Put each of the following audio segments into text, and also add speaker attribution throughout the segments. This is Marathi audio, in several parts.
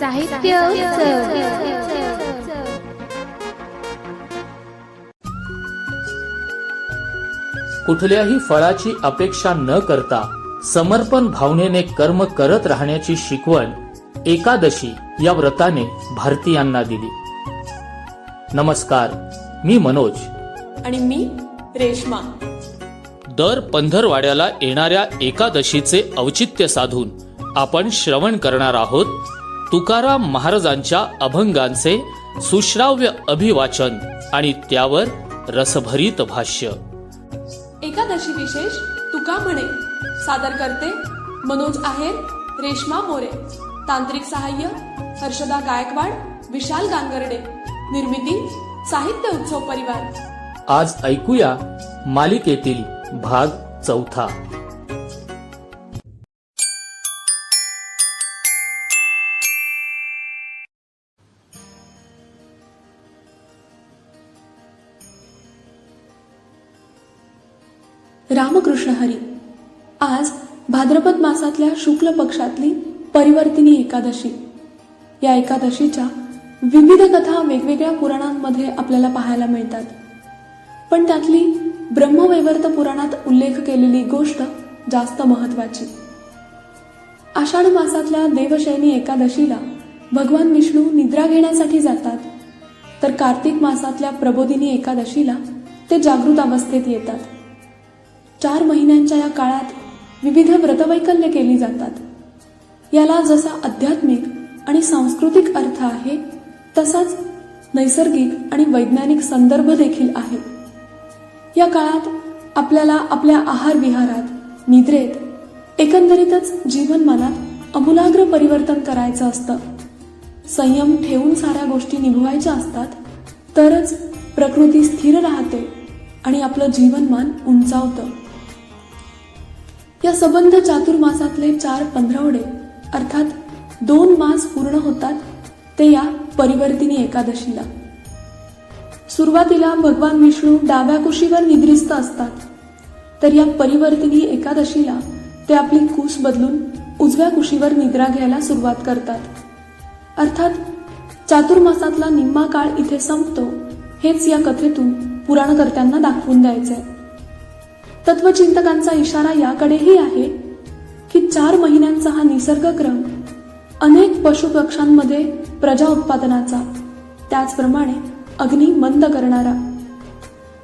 Speaker 1: साहित्य
Speaker 2: कुठल्याही फळाची अपेक्षा न करता समर्पण भावनेने कर्म करत राहण्याची शिकवण एकादशी या व्रताने भारतीयांना दिली. नमस्कार मी मनोज.
Speaker 3: आणि मी रेश्मा.
Speaker 2: दर पंधरवाड्याला येणाऱ्या एकादशीचे औचित्य साधून आपण श्रवण करणार आहोत तुकाराम महाराजांच्या अभंगांचे सुश्राव्य अभिवाचन आणि त्यावर रसभरीत भाष्य.
Speaker 3: एकादशी विशेष तुका म्हणे. सादर करते मनोज आहेर रेश्मा मोरे. तांत्रिक सहाय्य हर्षदा गायकवाड विशाल गांगर्डे. निर्मिती साहित्य उत्सव परिवार.
Speaker 2: आज ऐकूया मालिकेतील भाग चौथा.
Speaker 3: रामकृष्ण हरी. आज भाद्रपद मासातल्या शुक्ल पक्षातली परिवर्तिनी एकादशी. या एकादशीच्या विविध कथा वेगवेगळ्या पुराणांमध्ये आपल्याला पाहायला मिळतात. पण त्यातली ब्रह्मवैवर्त पुराणात उल्लेख केलेली गोष्ट जास्त महत्वाची आषाढ मासातल्या देवशयनी एकादशीला भगवान विष्णू निद्रा घेण्यासाठी जातात. तर कार्तिक मासातल्या प्रबोधिनी एकादशीला ते जागृत अवस्थेत येतात. चार महिन्यांच्या या काळात विविध व्रतवैकल्य केली जातात. याला जसा आध्यात्मिक आणि सांस्कृतिक अर्थ आहे तसाच नैसर्गिक आणि वैज्ञानिक संदर्भ देखील आहे. या काळात आपल्याला आपल्या आहार विहारात निद्रेत एकंदरीतच जीवनमानात अमूलाग्र परिवर्तन करायचं असतं. संयम ठेवून साऱ्या गोष्टी निभवायच्या असतात तरच प्रकृती स्थिर राहते आणि आपलं जीवनमान उंचावतं. या सबंध चातुर्मासातले चार पंधरवडे अर्थात दोन मास पूर्ण होतात ते या परिवर्तिनी एकादशीला. सुरुवातीला भगवान विष्णू डाव्या कुशीवर निद्रिस्त असतात तर या परिवर्तिनी एकादशीला ते आपली कुस बदलून उजव्या कुशीवर निद्रा घ्यायला सुरुवात करतात. अर्थात चातुर्मासातला निम्मा काळ इथे संपतो हेच या कथेतून पुराणकर्त्यांना दाखवून द्यायचंय. तत्वचिंतकांचा इशारा याकडेही आहे की चार महिन्यांचा हा निसर्गक्रम अनेक पशुपक्ष्यांमध्ये प्रजा उत्पादनाचा त्याचप्रमाणे अग्नी मंद करणारा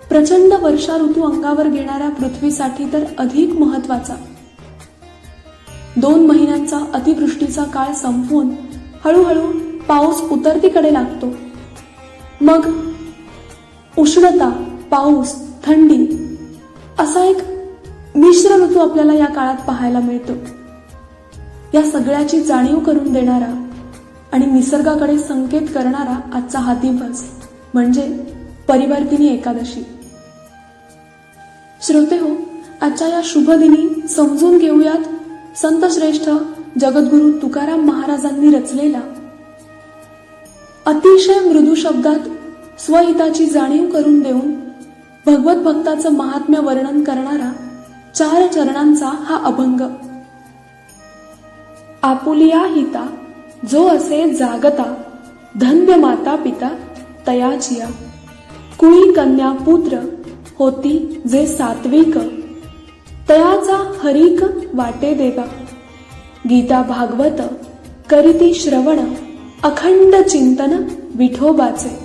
Speaker 3: प्रचंड वर्षा ऋतू अंगावर घेणाऱ्या पृथ्वीसाठी तर अधिक महत्त्वाचा दोन महिन्यांचा अतिवृष्टीचा काळ संपवून हळूहळू पाऊस उतरतीकडे लागतो. मग उष्णता पाऊस थंडी असा एक मिश्र ऋतू आपल्याला या काळात पाहायला मिळतो. या सगळ्याची जाणीव करून देणारा आणि निसर्गाकडे संकेत करणारा आजचा हा दिवस म्हणजे परिवर्तिनी एकादशी. श्रोते हो आजच्या या शुभ दिनी समजून घेऊयात संत श्रेष्ठ जगद्गुरु तुकाराम महाराजांनी रचलेला अतिशय मृदू शब्दात स्वहिताची जाणीव करून देऊन भगवत भक्ताचं महात्म्य वर्णन करणारा चार चरणांचा हा अभंग. आपुलिया हिता जो असे जागता धन्य माता पिता तयाचिया कुळी कन्या पुत्र होती जे सात्विक तयाचा हरिक वाटे देवा गीता भागवत करीती श्रवण अखंड चिंतन विठोबाचे.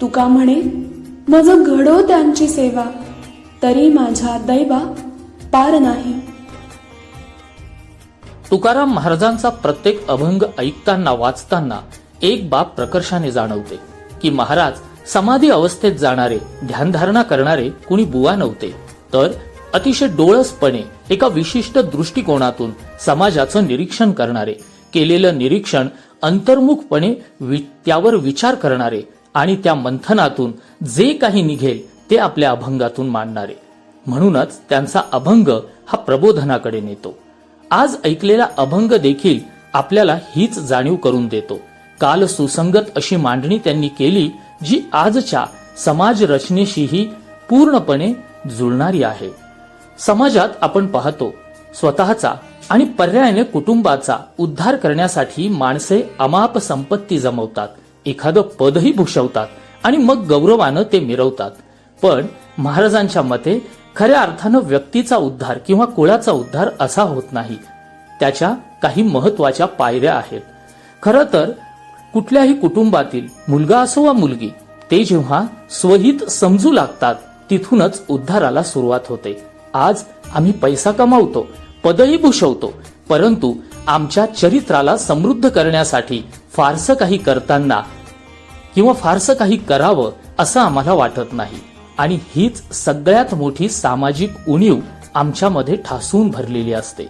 Speaker 3: तुका म्हणे मज घडो त्यांची सेवा तरी माझ्या दैवा पार नाही.
Speaker 2: तुकाराम महाराजांचा प्रत्येक अभंग ऐकताना वाचताना एक बाब प्रकर्षाने जाणवते की महाराज समाधी अवस्थेत जाणारे ध्यानधारणा करणारे कुणी बुवा नव्हते. तर अतिशय डोळसपणे एका विशिष्ट दृष्टिकोनातून समाजाचं निरीक्षण करणारे केलेलं निरीक्षण अंतर्मुखपणे वि- त्यावर विचार करणारे आणि त्या मंथनातून जे काही निघेल ते आपल्या अभंगातून मांडणारे. म्हणूनच त्यांचा अभंग हा प्रबोधनाकडे नेतो. आज ऐकलेला अभंग देखील आपल्याला हीच जाणीव करून देतो. काल सुसंगत अशी मांडणी त्यांनी केली जी आजच्या समाज रचनेशीही पूर्णपणे जुळणारी आहे. समाजात आपण पाहतो स्वतःचा आणि पर्यायाने कुटुंबाचा उद्धार करण्यासाठी माणसे अमाप संपत्ती जमवतात. एखादं पदही भूषवतात आणि मग गौरवानं ते मिरवतात. पण महाराजांच्या मते खऱ्या अर्थानं व्यक्तीचा उद्धार किंवा कुळाचा उद्धार असा होत नाही. त्याच्या काही महत्त्वाच्या पायऱ्या आहेत. खरं तर कुठल्याही कुटुंबातील मुलगा असो वा मुलगी ते जेव्हा स्वहित समजू लागतात तिथूनच उद्धाराला सुरुवात होते. आज आम्ही पैसा कमावतो पदही भूषवतो परंतु आमच्या चरित्राला समृद्ध करण्यासाठी फारसं काही करताना किंवा फारसं काही करावं असं आम्हाला वाटत नाही. आणि हीच सगळ्यात मोठी सामाजिक उणीव आमच्यामध्ये ठासून भरलेली असते.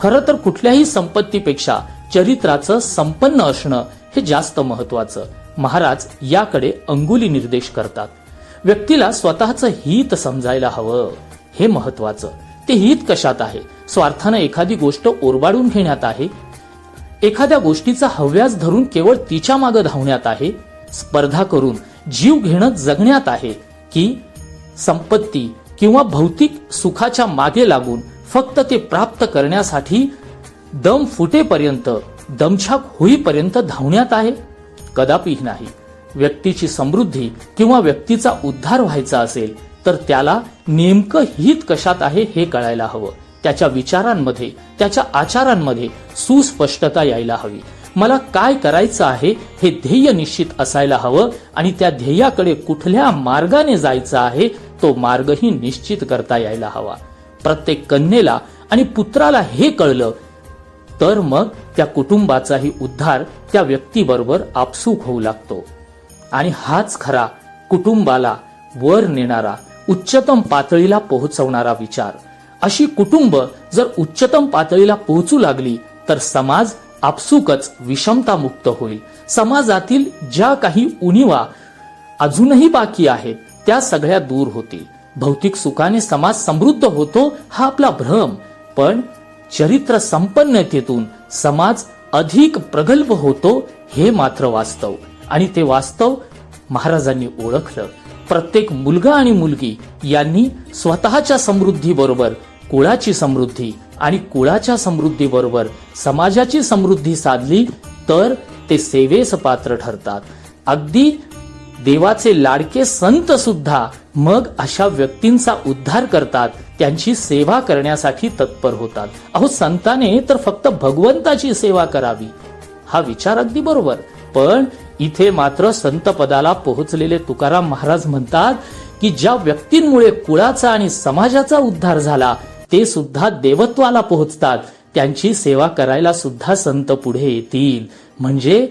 Speaker 2: खरं तर कुठल्याही संपत्तीपेक्षा चरित्राचं संपन्न असणं हे जास्त महत्वाचं महाराज याकडे अंगुली निर्देश करतात. व्यक्तीला स्वतःचं हित समजायला हवं. हे महत्वाचं ते हित कशात आहे? स्वार्थानं एखादी गोष्ट ओरबाडून घेण्यात आहे एखाद्या गोष्टीचा हव्यास धरून केवळ तिच्यामागे धावण्यात आहे स्पर्धा करून जीव घेणं जगण्यात आहे की संपत्ती किंवा भौतिक सुखाच्या मागे लागून फक्त ते प्राप्त करण्यासाठी दम फुटेपर्यंत दमछाक होईपर्यंत धावण्यात आहे? कदापिही नाही. व्यक्तीची समृद्धी किंवा व्यक्तीचा उद्धार व्हायचा असेल तर त्याला नेमकं हित कशात आहे हे कळायला हवं. त्याच्या विचारांमध्ये त्याच्या आचारांमध्ये सुस्पष्टता यायला हवी. मला काय करायचं आहे हे ध्येय निश्चित असायला हवं आणि त्या ध्येयाकडे कुठल्या मार्गाने जायचं आहे तो मार्गही निश्चित करता यायला हवा. प्रत्येक कन्येला आणि पुत्राला हे कळलं तर मग त्या कुटुंबाचाही उद्धार त्या व्यक्तीबरोबर आपसूक होऊ लागतो. आणि हाच खरा कुटुंबाला वर नेणारा उच्चतम पातळीला पोहोचवणारा विचार. अशी कुटुंब जर उच्चतम पातळीला पोहोचू लागली तर समाज आपसुकच विषमता मुक्त होईल. समाजातील ज्या काही उणीवा अजूनही बाकी आहेत त्या सगळ्या दूर होतील. भौतिक सुखाने समाज समृद्ध होतो हा आपला भ्रम पण चरित्र संपन्नतेतून समाज अधिक प्रगल्भ होतो हे मात्र वास्तव. आणि ते वास्तव महाराजांनी ओळखलं. प्रत्येक मुलगा आणि मुलगी यांनी स्वतःच्या समृद्धी बरोबर कुळाची समृद्धी आणि कुळाच्या समृद्धी बरोबर समाजाची समृद्धी साधली तर ते सेवेस पात्र ठरतात. अगदी देवाचे लाडके संत सुद्धा मग अशा व्यक्तींचा उद्धार करतात त्यांची सेवा करण्यासाठी तत्पर होतात. अहो संताने तर फक्त भगवंताची सेवा करावी हा विचार अगदी बरोबर. पण इथे मात्र संत पदाला पोहोचलेले तुकाराम महाराज म्हणतात की ज्या व्यक्तींमुळे कुळाचा आणि समाजाचा उद्धार झाला ते सुद्धा देवत्वाला पोहोचतात. त्यांची सेवा करायला सुद्धा संत पुढे येतील. म्हणजे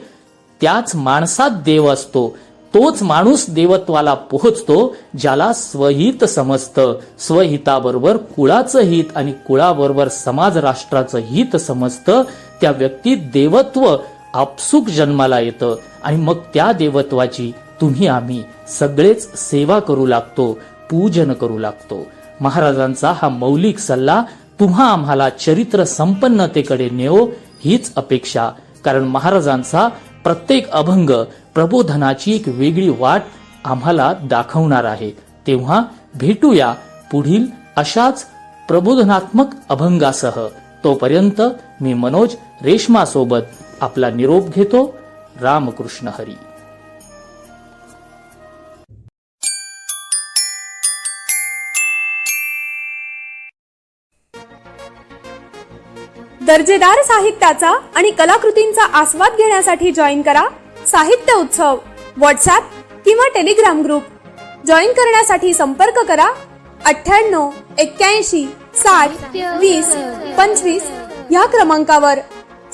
Speaker 2: त्याच माणसात देव असतो. तोच माणूस देवत्वाला पोहोचतो ज्याला स्वहित समजतं. स्वहिताबरोबर कुळाचं हित आणि कुळाबरोबर समाज राष्ट्राचं हित समजतं. त्या व्यक्तीत देवत्व आपसुक जन्माला येतं आणि मग त्या देवत्वाची तुम्ही आम्ही सगळेच सेवा करू लागतो पूजन करू लागतो. महाराजांचा हा मौलिक सल्ला तुम्हा आम्हाला चरित्र संपन्नतेकडे नेओ हीच अपेक्षा. कारण महाराजांचा प्रत्येक अभंग प्रबोधनाची एक वेगळी वाट आम्हाला दाखवणार आहे. तेव्हा भेटूया पुढील अशाच प्रबोधनात्मक अभंगासह. तोपर्यंत मी मनोज रेशमा सोबत आपला निरोप घेतो रामकृष्ण हरी.
Speaker 4: दर्जेदार साहित्याचा आणि कलाकृतींचा आस्वाद घेण्यासाठी जॉईन करा साहित्य उत्सव. व्हॉट्सॲप किंवा टेलिग्राम ग्रुप. जॉईन करण्यासाठी संपर्क करा अठ्ठ्याण्णव एक्क्याऐंशी साठ वीस पंचवीस ह्या क्रमांकावर.